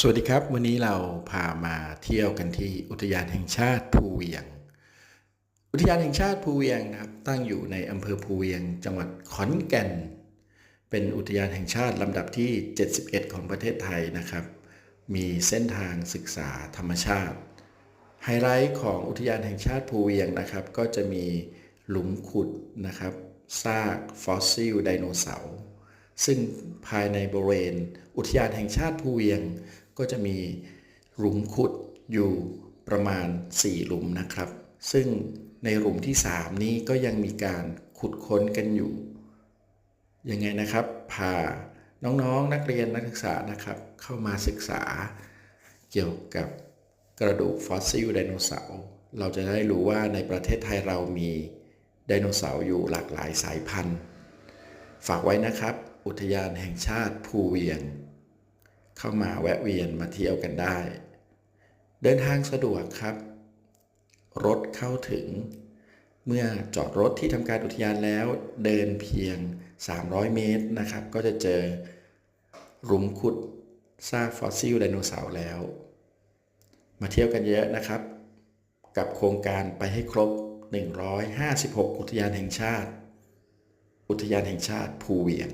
สวัสดีครับ วันนี้เราพามาเที่ยวกันที่อุทยานแห่งชาติภูเวียง อุทยานแห่งชาติภูเวียงนะครับ ตั้งอยู่ในอำเภอภูเวียง จังหวัดขอนแก่น เป็นอุทยานแห่งชาติลำดับที่ 71 ของประเทศไทยนะครับ มีเส้นทางศึกษาธรรมชาติ ไฮไลท์ของอุทยานแห่งชาติภูเวียงนะครับ ก็จะมีหลุมขุดนะครับซากฟอสซิลไดโนเสาร์ซึ่งภายในบริเวณอุทยานแห่งชาติภูเวียง ก็จะมีหลุมขุดอยู่ประมาณ 4 หลุมนะครับ ซึ่งในหลุมที่ 3 นี้ก็ยังมีการขุดค้นกันอยู่ ยังไงนะครับพาน้องๆนนักเรียนนักศึกษานะครับ เข้ามาศึกษา เกี่ยวกับกระดูกฟอสซิลไดโนเสาร์เราจะได้รู้ว่าในประเทศไทยเรามีไดโนเสาร์อยู่หลากหลายสายพันธุ์ ฝากไว้นะครับ อุทยานแห่งชาติภูเวียง เข้ามาแวะเวียนมาเที่ยวกันได้ เดินทางสะดวกครับ รถเข้าถึง เมื่อจอดรถที่ทำการอุทยานแล้ว เดินเพียง 300 เมตรนะครับ ก็จะเจอหลุมขุดซากฟอสซิลไดโนเสาร์แล้ว มาเที่ยวกันเยอะนะครับ กับโครงการไปให้ครบ 156 อุทยานแห่งชาติ อุทยานแห่งชาติภูเวียง